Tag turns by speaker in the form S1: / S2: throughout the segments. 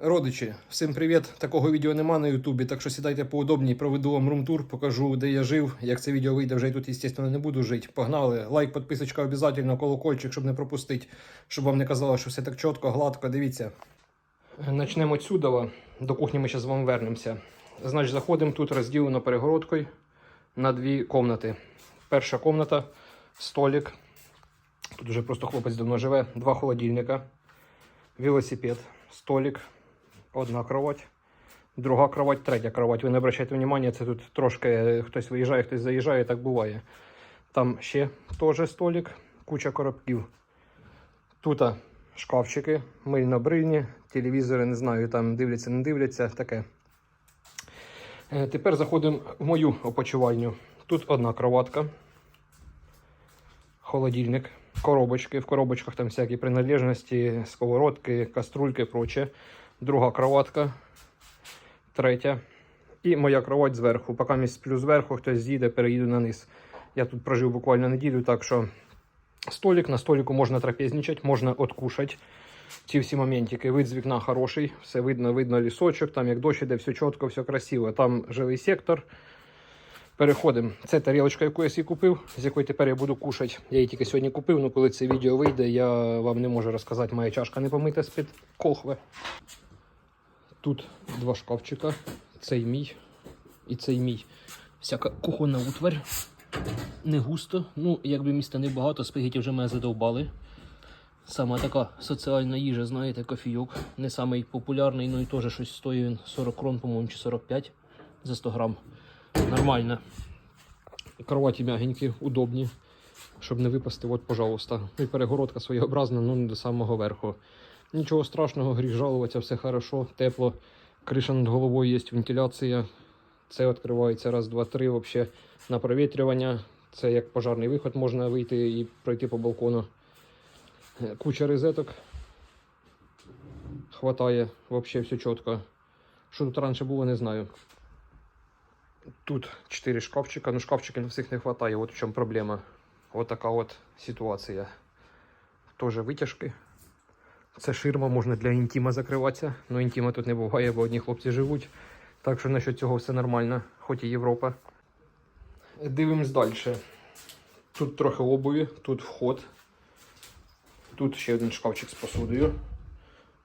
S1: Родичі, всім привіт! Такого відео нема на Ютубі, так що сідайте поудобній, проведу вам румтур, покажу, де я жив. Як це відео вийде, вже й тут, звісно, не буду жити. Погнали. Лайк, підписочка обов'язково, колокольчик, щоб не пропустити, щоб вам не казало, що все так чітко, гладко. Дивіться. Начнемо отсюда. До кухні ми зараз з вами вернемося. Значить, заходимо тут розділено перегородкою на дві комнати. Перша комната, столик. Тут вже просто хлопець давно живе, два холодильника, велосипед, столик, одна кровать, друга кровать, третя кровать. Ви не обращайте увагу, це тут трошки хтось виїжджає, хтось заїжджає, так буває. Там ще теж столик, куча коробків. Тут шкафчики, мильно-брильні, телевізори, не знаю, там дивляться, не дивляться, таке. Е, Тепер заходимо в мою опочивальню. Тут одна кроватка, холодильник, коробочки. В коробочках там всякі принадлежності, сковородки, каструльки і прочее. Друга кроватка, третя. І моя кровать зверху. Поки місць сплю зверху, хтось з'їде, переїду на низ. Я тут прожив буквально неділю, так що столик. На столику можна трапезничати, можна откушати. Ці всі моментики. Вид з вікна хороший, все видно, видно лісочок, там як дощ іде, все чітко, все красиво. Там жилий сектор. Переходимо. Це тарілочка, яку я собі купив, з якої тепер я буду кушати. Я її тільки сьогодні купив, але коли це відео вийде, я вам не можу розказати, моя чашка не помита з-під колхви. Тут два шкафчика. Цей мій і цей мій. Всяка кухонна утварь. Не густо. Ну, якби міста не багато, спагеті вже мене задовбали. Саме така соціальна їжа, знаєте, кофійок. Не самий популярний, ну і теж щось стоїть він 40 крон, по-моєму, чи 45 за 100 грам. Нормально. Кроваті м'ягенькі, удобні, щоб не випасти, от, пожалуйста. І перегородка своєобразна, ну не до самого верху. Нічого страшного, гріх жалуватися, все хорошо, тепло. Криша над головою є, вентиляція. Це відкривається раз, два, три. Взагалі на провітрювання. Це як пожарний виход можна вийти і пройти по балкону. Е, Куча розеток. Хватає, взагалі все чітко. Що тут раніше було, не знаю. Тут 4 шкафчика, ну шкафчиків на всіх не вистачає, от в чому проблема. От така от ситуація. Теж витяжки. Це ширма, можна для інтіма закриватися. Ну інтіма тут не буває, бо одні хлопці живуть. Так що насчет цього все нормально, хоч і Європа. Дивимось далі. Тут трохи обуві, тут вход. Тут ще один шкафчик з посудою.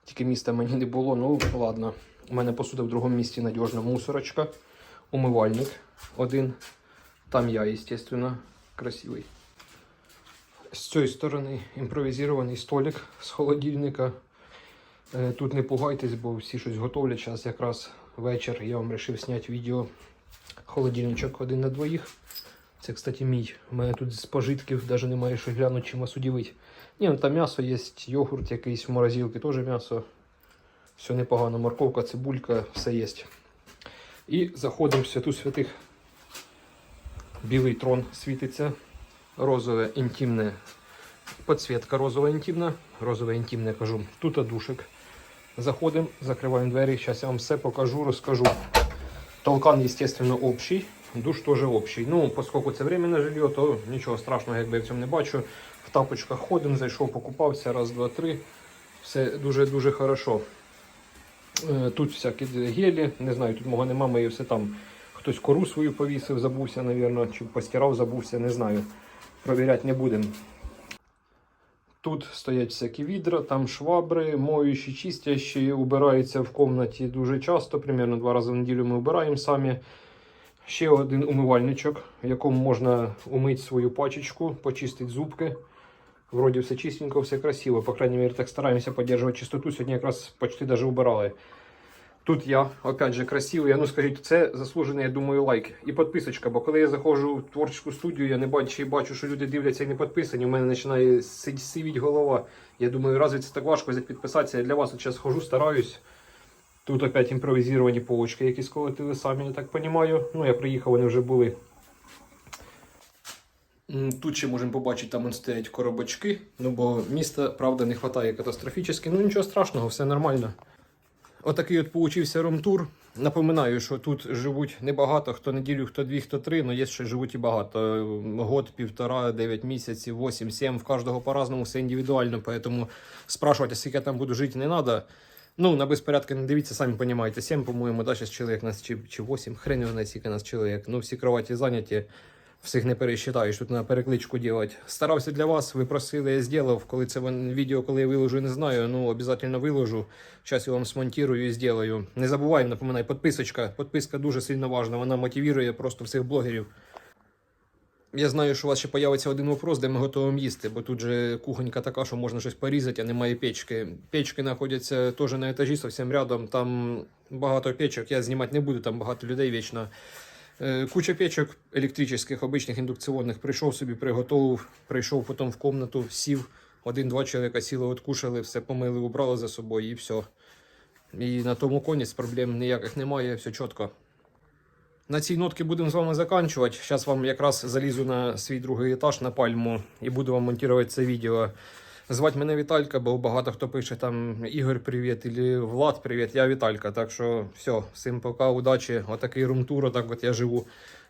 S1: Тільки міста мені не було, ну ладно. У мене посуда в другому місці надіжна мусорочка, умивальник один. Там я, звісно, красивий. З цієї сторони імпровізований столик з холодильника. Е, Тут не пугайтесь, бо всі щось готовлять. Зараз якраз вечір я вам вирішив зняти відео. Холодильничок один на двоїх. Це, кстати, мій. У мене тут з пожитків навіть немає що глянути, чим вас удивити. Ні, ну там м'ясо є, йогурт якийсь в морозилці, теж м'ясо. Все непогано, морковка, цибулька, все є. І заходимо в святу святих. Білий трон світиться. Розове інтимне. Подсвітка розова інтимна. Розове інтимне кажу. Тут душик. Заходимо, закриваємо двері. Зараз я вам все покажу, розкажу. Толкан, естественно, общий. Душ теж общий. Ну, поскольку це временне жилье, то нічого страшного, якби я в цьому не бачу. В тапочках ходимо, зайшов, покупався, раз, два, три. Все дуже-дуже хорошо. Е, Тут всякі гелі, не знаю, тут мого нема, мої все там. Хтось кору свою повісив, забувся, мабуть, чи постирав, забувся, не знаю. Провіряти не будемо. Тут стоять всякі відра, там швабри, моючі, чистящі, убираються в кімнаті дуже часто, примерно два рази в неділю ми вбираємо самі. Ще один умивальничок, в якому можна умити свою пачечку, почистити зубки. Вроді все чистенько, все красиво. По крайней мере, так стараємося підтримувати чистоту. Сьогодні якраз почти даже убирали. Тут я, опять же, красивий. Ну скажіть, це заслужений, я думаю, лайк. І підписочка. Бо коли я заходжу в творчу студію, я не бачу і бачу, що люди дивляться і не підписані. У мене починає сивіть голова. Я думаю, разве це так важко підписатися. Я для вас зараз хожу, стараюсь. Тут опять імпровізовані полочки, які сколотили самі, я так розумію. Ну, я приїхав, вони вже були. Тут ще можемо побачити, там стоять коробочки. Ну, бо міста, правда, не вистачає катастрофічно. Ну нічого страшного, все нормально. Отакий от получився румтур. Напоминаю, що тут живуть небагато, хто неділю, хто дві, хто три, але є ще живуть і багато. Год, півтора, дев'ять місяців, вісім, сім, в кожного по-разному, все індивідуально. Поэтому спрашувати, скільки я там буду жити, не треба. Ну, на безпорядки не дивіться, самі розумієте, 7, по-моєму, да, зараз чоловік нас чи, чи 8, хрен його знає, скільки нас чоловік. Ну, всі кроваті зайняті, всіх не пересчитаєш, тут на перекличку робити. Старався для вас, ви просили, я зробив. Коли це відео, коли я виложу, не знаю, ну, обов'язково виложу. Зараз я вам смонтирую і зроблю. Не забуваємо, напоминаю, підписочка. Підписка дуже сильно важна, вона мотивує просто всіх блогерів. Я знаю, що у вас ще появиться один вопрос, де ми готуємо їсти, бо тут же кухонька така, що можна щось порізати, а немає печки. Печки знаходяться теж на етажі, зовсім рядом. Там багато печок, я знімати не буду, там багато людей вічно. Е, Куча печок електричних, обичних, індукційних. Прийшов собі, приготував, прийшов потім в комнату, сів. Один-два чоловіка сіли, откушали, все помили, убрали за собою і все. І на тому конець проблем ніяких немає, все чітко. На цій нотці будемо з вами закінчувати. Зараз вам якраз залізу на свій другий етаж на пальму і буду вам монтувати це відео. Звати мене Віталька, бо багато хто пише там Ігор, привіт, або Влад, привіт. Я Віталька. Так що все, всім пока, удачі. Отакий румтур, отак от я живу.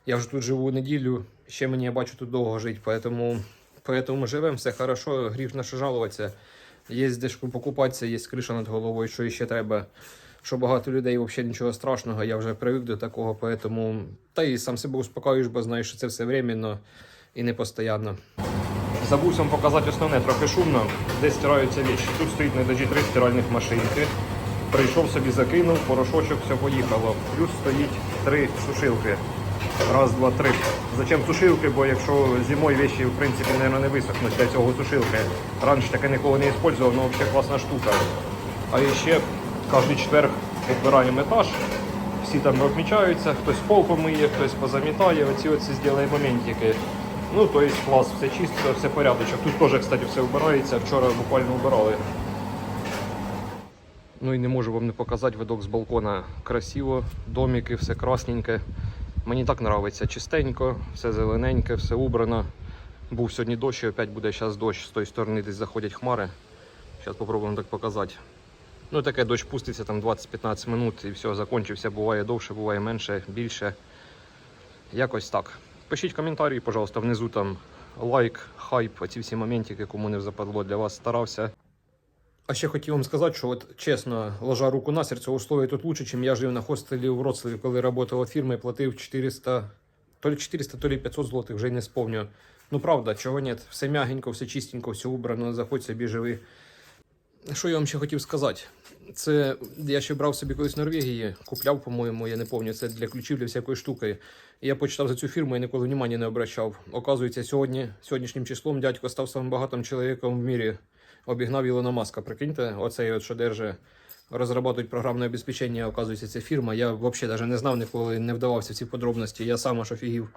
S1: Я вже тут живу неділю, ще мені я бачу тут довго жити, поэтому, поэтому живемо, все хорошо, гріх на що жалуватися. Є де ж покупатися, є криша над головою, що ще треба що багато людей взагалі нічого страшного, я вже привик до такого, поэтому та і сам себе успокоюєш, бо знаєш, що це все временно і не постійно. Забувся вам показати основне, трохи шумно, де стираються віші. Тут стоїть етажі три стиральних машинки. Прийшов собі, закинув, порошочок, все поїхало. Плюс стоїть три сушилки. Раз, два, три. Зачем сушилки? Бо якщо зимою вещи, в принципі, мабуть, не висохнуть для цього сушилки. Раніше таке ніколи не використовував, але взагалі класна штука. А ще кожен четверг відбираємо етаж. Всі там відмічаються, хтось пол помиє, хтось позамітає, оці оці зробить моментики. Ну, то є клас, все чисто, все порядочок. Тут теж, кстати, все вбирається. Вчора буквально вбирали. Ну і не можу вам не показати видок з балкона. Красиво, домики, все красненьке. Мені так подобається. Чистенько, все зелененьке, все убрано. Був сьогодні дощ, і опять буде зараз дощ. З тої сторони десь заходять хмари. Зараз спробуємо так показати. Ну, таке дощ пуститься там 20-15 минут і все, закінчився. Буває довше, буває менше, більше. Якось так. Пишіть коментарі, пожалуйста, внизу там лайк, хайп, оці всі моментики, кому не западло для вас старався. А ще хотів вам сказати, що от чесно, ложа руку на серце, условия тут лучше, ніж я жив на хостелі у Вроцлаві, коли працював фірмою, платив 400, то ли 400, то ли 500 злотих, вже й не сповню. Ну правда, чого ні, все м'ягенько, все чистенько, все убрано, заходь собі живи. Що я вам ще хотів сказати? Це я ще брав собі колись в Норвегії, купляв, по-моєму, я не пам'ятаю, це для ключів, для всякої штуки. Я почитав за цю фірму і ніколи внимання не обращав. Оказується, сьогодні, сьогоднішнім числом дядько став самим багатим чоловіком в мірі. Обігнав Ілона Маска. Прикиньте, оцей от, що держить, розробляють програмне обезпечення, оказується, це фірма. Я взагалі навіть не знав ніколи, не вдавався в ці подробності. Я сам аж офігів.